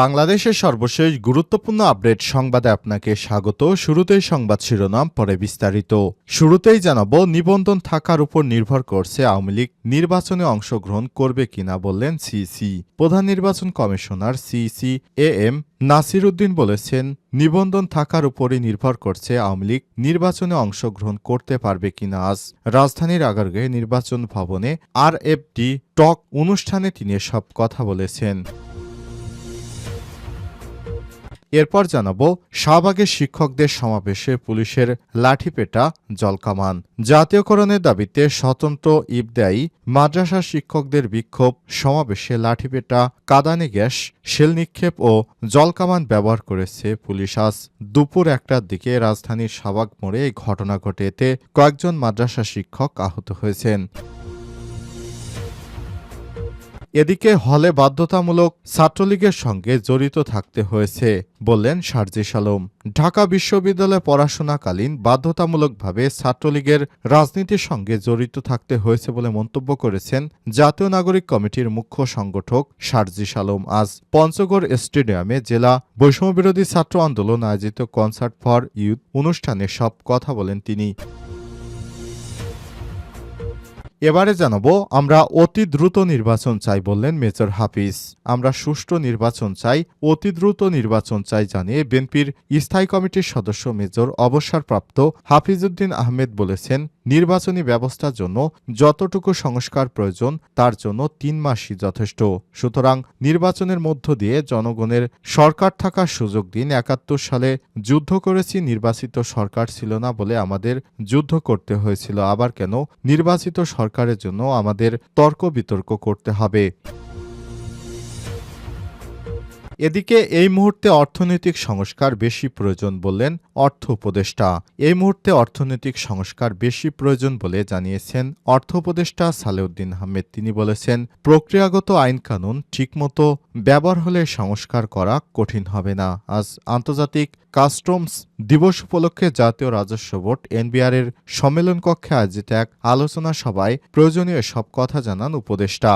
বাংলাদেশের সর্বশেষ গুরুত্বপূর্ণ আপডেট সংবাদে আপনাকে স্বাগত। শুরুতেই সংবাদ শিরোনাম, পরে বিস্তারিত। শুরুতেই জানাব, নিবন্ধন থাকার উপর নির্ভর করছে আওয়ামী লীগ। নির্বাচনে অংশগ্রহণ করবে কিনা বললেন সিসি। প্রধান নির্বাচন commissioner CEC A M Nasir Uddin বলেছেন, নিবন্ধন থাকার উপরই নির্ভর করছে আওয়ামী লীগ। নির্বাচনে অংশগ্রহণ করতে পারবে কিনা আজ? রাজধানীর আগারগাঁয়ে নির্বাচন ভবনে আর এফ টক অনুষ্ঠানে তিনি সব কথা বলেছেন। এরপর জানাব শাহবাগের শিক্ষকদের সমাবেশে পুলিশের লাঠিপেটা, জলকামান। জাতীয়করণের দাবিতে স্বতন্ত্র ইবদায়ী মাদ্রাসা শিক্ষকদের বিক্ষোভ, সমাবেশে লাঠিপেটা, কাদানে গ্যাস শেল নিক্ষেপ ও জলকামান ব্যবহার করেছে পুলিশ। আজ দুপুর একটার দিকে রাজধানীর শাহবাগ মোড়ে এই ঘটনা ঘটে। এতে কয়েকজন মাদ্রাসা শিক্ষক আহত হয়েছেন। এদিকে হলে বাধ্যতামূলক ছাত্রলীগের সঙ্গে জড়িত থাকতে হয়েছে, বললেন শারজিস আলম ঢাকা বিশ্ববিদ্যালয়ে পড়াশোনাকালীন বাধ্যতামূলকভাবে ছাত্রলীগের রাজনীতির সঙ্গে জড়িত থাকতে হয়েছে বলে মন্তব্য করেছেন জাতীয় নাগরিক কমিটির মুখ্য সংগঠক শারজিস আলম আজ পঞ্চগড় স্টেডিয়ামে জেলা বৈষম্যবিরোধী ছাত্র আন্দোলন আয়োজিত কনসার্ট ফর ইউথ অনুষ্ঠানে সব কথা বলেন তিনি। এবারে জানাব, আমরা অতি দ্রুত নির্বাচন চাই বললেন মেজর হাফিজ। আমরা সুষ্ঠু নির্বাচন চাই, অতি দ্রুত নির্বাচন চাই জানিয়ে বিএনপির স্থায়ী কমিটির সদস্য মেজর অবসরপ্রাপ্ত হাফিজ উদ্দিন আহমেদ বলেছেন। নির্বাচনী ব্যবস্থার জন্য যতটুকু সংস্কার প্রয়োজন, তার জন্য তিন মাসই যথেষ্ট। সুতরাং নির্বাচনের মধ্য দিয়ে জনগণের সরকার থাকার সুযোগ দিন। একাত্তর সালে যুদ্ধ করেছি, নির্বাচিত সরকার ছিল না বলে আমাদের যুদ্ধ করতে হয়েছিল। আবার কেন? নির্বাচিত সরকারের জন্য আমাদের তর্ক বিতর্ক করতে হবে। এদিকে এই মুহূর্তে অর্থনৈতিক সংস্কার বেশি প্রয়োজন বললেন অর্থ উপদেষ্টা। এই মুহূর্তে অর্থনৈতিক সংস্কার বেশি প্রয়োজন বলে জানিয়েছেন অর্থ উপদেষ্টা সালেউদ্দিন আহমেদ। তিনি বলেছেন, প্রক্রিয়াগত আইন কানুন ঠিকমতো ব্যবহার হলে সংস্কার করা কঠিন হবে না। আজ আন্তর্জাতিক কাস্টমস দিবস উপলক্ষে জাতীয় রাজস্ব বোর্ড এনবিআর এর সম্মেলন কক্ষে আয়োজিত এক আলোচনা সভায় প্রয়োজনীয় সব কথা জানান উপদেষ্টা।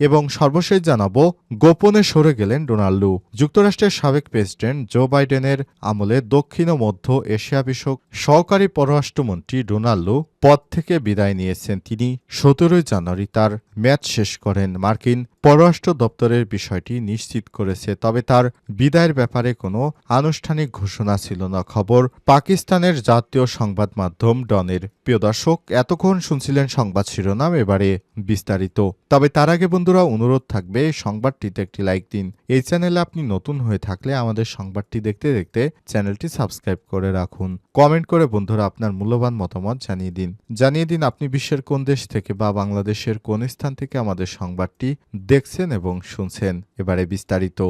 এবং সর্বশেষ জানাব, গোপনে সরে গেলেন ডোনাল্ডো। যুক্তরাষ্ট্রের সাবেক প্রেসিডেন্ট জো বাইডেনের আমলে দক্ষিণ ও মধ্য এশিয়া বিষয়ক সহকারী পররাষ্ট্রমন্ত্রী ডোনাল্ডো পদ থেকে বিদায় নিয়েছেন তিনি। সতেরোই জানুয়ারি তার ম্যাচ শেষ করেন মার্কিন পররাষ্ট্র দপ্তরের বিষয়টি নিশ্চিত করেছে, তবে তার বিদায়ের ব্যাপারে কোনো আনুষ্ঠানিক ঘোষণা ছিল না। খবর, পাকিস্তানের জাতীয় সংবাদ মাধ্যম ডনের। প্রিয় দর্শক, এতক্ষণ শুনছিলেন সংবাদ শিরোনাম, এবারে বিস্তারিত। তবে তার আগে বন্ধুরা, অনুরোধ থাকবে, সংবাদটিতে একটি লাইক দিন। এই চ্যানেলে আপনি নতুন হয়ে থাকলে আমাদের সংবাদটি দেখতে দেখতে চ্যানেলটি সাবস্ক্রাইব করে রাখুন। কমেন্ট করে বন্ধুরা আপনার মূল্যবান মতামত জানিয়ে দিন। জানিয়ে দিন আপনি বিশ্বের কোন দেশ থেকে বা বাংলাদেশের কোন স্থান থেকে আমাদের সংবাদটি দেখছেন এবং শুনছেন এবারে বিস্তারিত।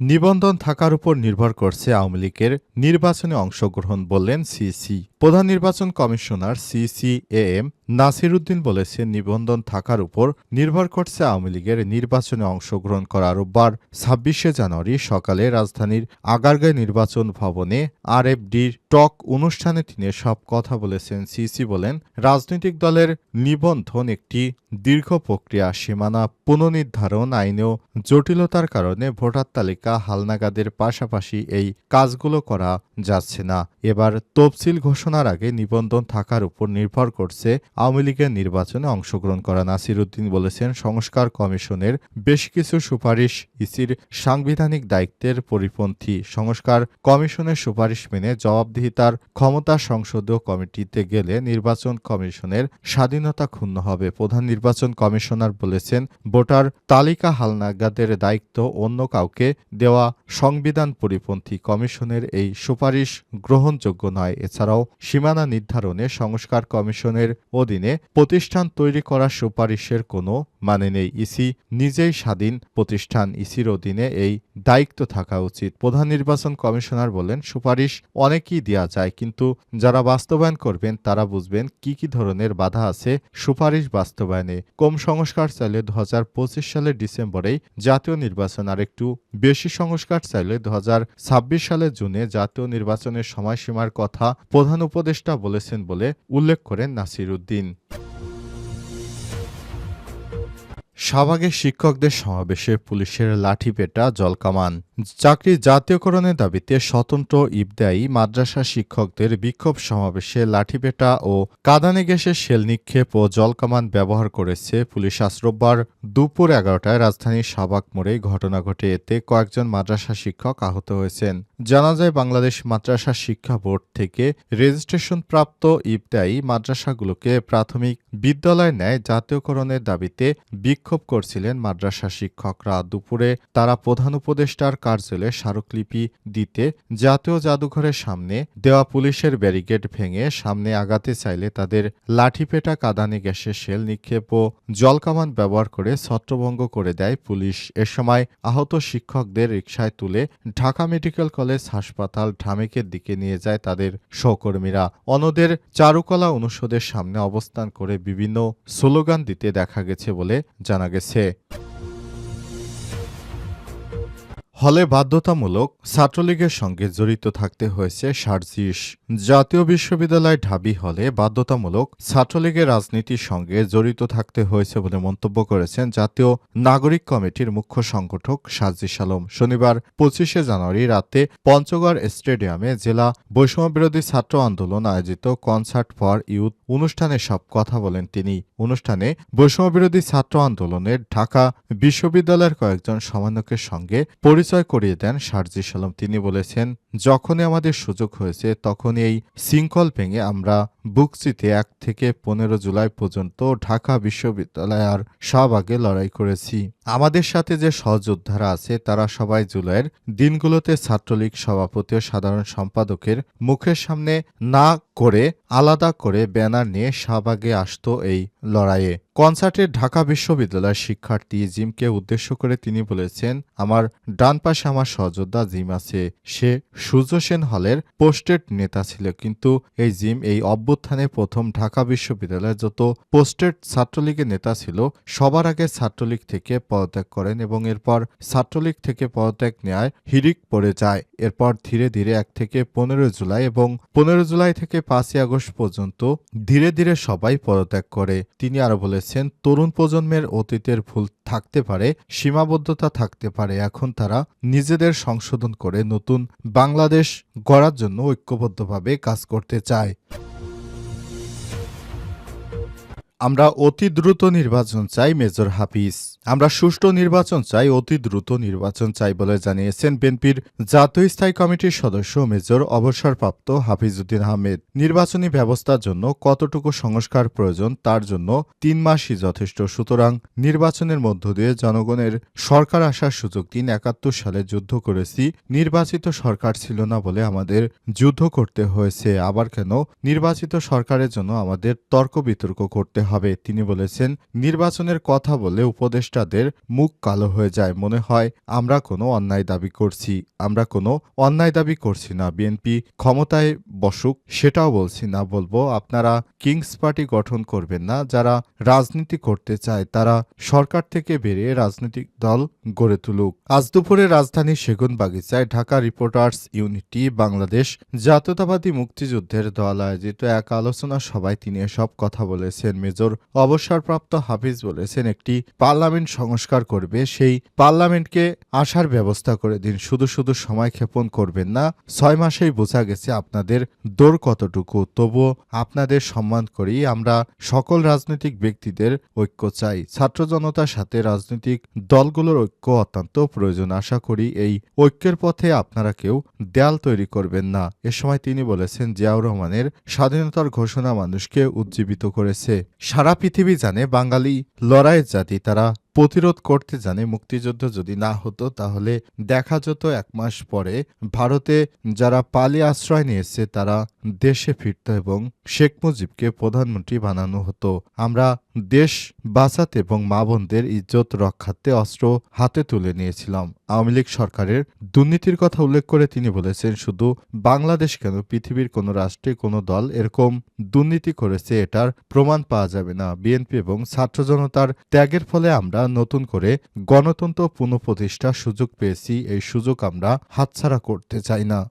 নিবন্ধন থাকার উপর নির্ভর করছে আওয়ামী লীগের নির্বাচনে অংশগ্রহণ বললেন সিসি। প্রধান নির্বাচন commissioner CEC A M Nasir Uddin বলেছেন, নিবন্ধন থাকার উপর নির্ভর করছে আওয়ামী লীগের নির্বাচনে অংশগ্রহণ করা রোববার ছাব্বিশে জানুয়ারি সকালে রাজধানীর আগারগাঁয় নির্বাচন ভবনে আরএফডির টক অনুষ্ঠানে তিনি সব কথা বলেছেন। সিসি বলেন, রাজনৈতিক দলের নিবন্ধন একটি দীর্ঘ প্রক্রিয়া, সীমানা পুনর্নির্ধারণ আইনেও জটিলতার কারণে ভোটার তালিকা হালনাগাদের পাশাপাশি এই কাজগুলো করা যাচ্ছে না। এবার তফসিল ঘোষণার আগে নিবন্ধন থাকার উপর নির্ভর করছে আওয়ামী লীগের নির্বাচনে অংশগ্রহণ করা নাসির উদ্দিন বলেছেন, সংস্কার কমিশনের বেশ কিছু সুপারিশ ইসির সাংবিধানিক দায়িত্বের পরিপন্থী সংস্কার কমিশনের সুপারিশ মেনে জবাবদিহিতার ক্ষমতা সংসদীয় কমিটিতে গেলে নির্বাচন কমিশনের স্বাধীনতা ক্ষুণ্ণ হবে। প্রধান নির্বাচন কমিশনার বলেছেন, ভোটার তালিকা হালনাগাদের দায়িত্ব অন্য কাউকে দেওয়া সংবিধান পরিপন্থী কমিশনের এই সুপারিশ গ্রহণযোগ্য নয়। এছাড়াও সীমানা নির্ধারণে সংস্কার কমিশনের অধীনে প্রতিষ্ঠান তৈরি করার সুপারিশের কোনো মানে নেই। ইসি নিজেই স্বাধীন প্রতিষ্ঠান। ইসির অধীনে এই দায়িত্ব থাকা উচিত। প্রধান নির্বাচন কমিশনার বলেন, সুপারিশ অনেকই দেওয়া যায়, কিন্তু যারা বাস্তবায়ন করবেন, তারা বুঝবেন কি কি ধরনের বাধা আছে সুপারিশ বাস্তবায়নে। কম সংস্কার চাইলে দু হাজার পঁচিশ সালের ডিসেম্বরেই জাতীয় নির্বাচন, আর একটু বেশি সংস্কার চাইলে দুই হাজার ছাব্বিশ সালের জুনে জাতীয় নির্বাচনের সময়সীমার কথা প্রধান উপদেষ্টা বলেছেন বলে উল্লেখ করেন নাসির উদ্দিন। শাহবাগে শিক্ষকদের সমাবেশে পুলিশের লাঠিপেটা জলকামান। চাকরি জাতীয়করণের দাবিতে স্বতন্ত্র ইবদায়ী মাদ্রাসা শিক্ষকদের বিক্ষোভ সমাবেশে লাঠিপেটা ও কাদানে গ্যাসের শেল নিক্ষেপ ও জলকামান ব্যবহার করেছে পুলিশ। আজ রোববার দুপুর এগারোটায় রাজধানীর শাহবাগ মোড়ে ঘটনা ঘটে। এতে কয়েকজন মাদ্রাসা শিক্ষক আহত হয়েছেন। জানা যায়, বাংলাদেশ মাদ্রাসা শিক্ষা বোর্ড থেকে রেজিস্ট্রেশন প্রাপ্ত ইবদায়ী মাদ্রাসাগুলোকে প্রাথমিক বিদ্যালয় ন্যায় জাতীয়করণের দাবিতে বিক্ষোভ করছিলেন মাদ্রাসা শিক্ষকরা। দুপুরে তারা প্রধান উপদেষ্টার কার্যালয়ে স্মারকলিপি দিতে জাতীয় জাদুঘরের সামনে দেওয়া পুলিশের ব্যারিকেড ভেঙে সামনে আগাতে চাইলে তাদের লাঠিপেটা, কাদানে, গ্যাসের শেল নিক্ষেপ ও জলকামান ব্যবহার করে ছত্রভঙ্গ করে দেয় পুলিশ। এ সময় আহত শিক্ষকদের রিকশায় তুলে ঢাকা মেডিকেল কলেজ হাসপাতাল ঢামেকের দিকে নিয়ে যায় তাদের সহকর্মীরা। অন্যদের চারুকলা অনুষদের সামনে অবস্থান করে বিভিন্ন স্লোগান দিতে দেখা গেছে বলে জানা গেছে। হলে বাধ্যতামূলক ছাত্রলীগের সঙ্গে জড়িত থাকতে হয়েছে সার্জিস। জাতীয় বিশ্ববিদ্যালয় ঢাবি হলে বাধ্যতামূলক ছাত্রলীগের রাজনীতির সঙ্গে জড়িত থাকতে হয়েছে বলে মন্তব্য করেছেন জাতীয় নাগরিক কমিটির মুখ্য সংগঠক সাজিস আলম। শনিবার পঁচিশে জানুয়ারি রাতে পঞ্চগড় স্টেডিয়ামে জেলা বৈষম্যবিরোধী ছাত্র আন্দোলন আয়োজিত কনসার্ট ফর ইউথ অনুষ্ঠানে সব কথা বলেন তিনি। অনুষ্ঠানে বৈষম্যবিরোধী ছাত্র আন্দোলনের ঢাকা বিশ্ববিদ্যালয়ের কয়েকজন সমন্বয়কের সঙ্গে পরিচয় করিয়ে দেন শারজি সালাম। তিনি বলেছেন, যখনই আমাদের সুযোগ হয়েছে, তখনই এই শৃঙ্খল ভেঙে আমরা বুকচিতে এক থেকে পনেরো জুলাই পর্যন্ত ঢাকা বিশ্ববিদ্যালয় আর শাহবাগে লড়াই করেছি। আমাদের সাথে যে সহযোদ্ধারা আছে, তারা সবাই জুলাইয়ের দিনগুলোতে ছাত্রলীগ সভাপতি ও সাধারণ সম্পাদকের মুখের সামনে না করে আলাদা করে ব্যানার নিয়ে শাহবাগে আসতো এই লড়াইয়ে। কনসার্টে ঢাকা বিশ্ববিদ্যালয়ের শিক্ষার্থী জিমকে উদ্দেশ্য করে তিনি বলেছেন, আমার ডান পাশে আমার সহযোদ্ধা জিম আছে। সে সূর্য সেন হলের পোস্টেড নেতা ছিল, কিন্তু এই জিম এই অভ্যুত্থানে প্রথম ঢাকা বিশ্ববিদ্যালয়ের যত পোস্টেড ছাত্রলীগের নেতা ছিল, সবার আগে ছাত্রলীগ থেকে পদত্যাগ করেন এবং এরপর ছাত্রলীগ থেকে পদত্যাগ নেয় হিরিক পড়ে যায়। এরপর ধীরে ধীরে এক থেকে পনেরো জুলাই এবং পনেরো জুলাই থেকে পাঁচই আগস্ট পর্যন্ত ধীরে ধীরে সবাই পদত্যাগ করে। তিনি আরও বলেছেন, তরুণ প্রজন্মের অতীতের ভুল থাকতে পারে, সীমাবদ্ধতা থাকতে পারে। এখন তারা নিজেদের সংশোধন করে নতুন বাংলাদেশ গড়ার জন্য ঐক্যবদ্ধভাবে কাজ করতে চায়। আমরা অতি দ্রুত নির্বাচন চাই, মেজর হাফিজ। আমরা সুষ্ঠু নির্বাচন চাই, অতি দ্রুত নির্বাচন চাই বলে জানিয়েছেন বিএনপির জাতীয় স্থায়ী কমিটির সদস্য মেজর অবসরপ্রাপ্ত হাফিজউদ্দিন আহমেদ। নির্বাচনী ব্যবস্থার জন্য কতটুকু সংস্কার প্রয়োজন তার জন্য তিন মাসই যথেষ্ট। সুতরাং নির্বাচনের মধ্য দিয়ে জনগণের সরকার আসার সুযোগ দিন একাত্তর সালে যুদ্ধ করেছি, নির্বাচিত সরকার ছিল না বলে আমাদের যুদ্ধ করতে হয়েছে। আবার কেন? নির্বাচিত সরকারের জন্য আমাদের তর্ক বিতর্ক করতে হবে। তিনি বলেছেন, নির্বাচনের কথা বলে উপদেষ্টাদের মুখ কালো হয়ে যায়। মনে হয়, আমরা কোনো অন্যায় দাবি করছি। আমরা কোনো অন্যায় দাবি করছি না। বিএনপি ক্ষমতায় বসুক, সেটাও বলছি না। বলব, আপনারা কিংস পার্টি গঠন করবেন না। যারা রাজনীতি করতে চায়, তারা সরকার থেকে বেরিয়ে রাজনৈতিক দল গড়ে তুলুক। আজ দুপুরে রাজধানীর সেগুন বাগিচায় ঢাকা রিপোর্টার্স ইউনিটি বাংলাদেশ জাতীয়তাবাদী মুক্তিযুদ্ধের দল আয়োজিত এক আলোচনা সভায় তিনি এসব কথা বলেছেন। মেজর অবসরপ্রাপ্ত হাফিজ বলেছেন, একটি পার্লামেন্ট সংস্কার করবে, সেই পার্লামেন্টকে আসার ব্যবস্থা করে দিন। শুধু শুধু সময় ক্ষেপণ করবেন না, ছয় মাসেই বোঝা গেছে আপনাদের দৌড় কতটুকু। তবুও আপনাদের সম্মান করি আমরা সকল রাজনৈতিক ব্যক্তিদের ঐক্য চাই। ছাত্র জনতার সাথে রাজনৈতিক দলগুলোর ঐক্য অত্যন্ত প্রয়োজন। আশা করি এই ঐক্যের পথে আপনারা কেউ দেয়াল তৈরি করবেন না। এ সময় তিনি বলেছেন, জিয়াউর রহমানের স্বাধীনতার ঘোষণা মানুষকে উজ্জীবিত করেছে। সারা পৃথিবী জানে বাঙালি লড়াইয়ের জাতি তারা প্রতিরোধ করতে জানে মুক্তিযুদ্ধ যদি না হতো, তাহলে দেখা যেত এক মাস পরে ভারতে যারা পালিয়ে আশ্রয় নিয়েছে, তারা দেশে ফিরত এবং শেখ মুজিবকে প্রধানমন্ত্রী বানানো হতো। আমরা দেশ বাঁচাতে এবং মা বোনদের ইজ্জত রক্ষার্থে অস্ত্র হাতে তুলে নিয়েছিলাম। আওয়ামী লীগ সরকারের দুর্নীতির কথা উল্লেখ করে তিনি বলেছেন, শুধু বাংলাদেশ কেন? পৃথিবীর কোনো রাষ্ট্রে কোনো দল এরকম দুর্নীতি করেছে, এটার প্রমাণ পাওয়া যাবে না। বিএনপি এবং ছাত্র জনতার ত্যাগের ফলে আমরা নতুন করে গণতন্ত্র পুনঃপ্রতিষ্ঠার সুযোগ পেয়েছি এই সুযোগ আমরা হাতছাড়া করতে চাই না।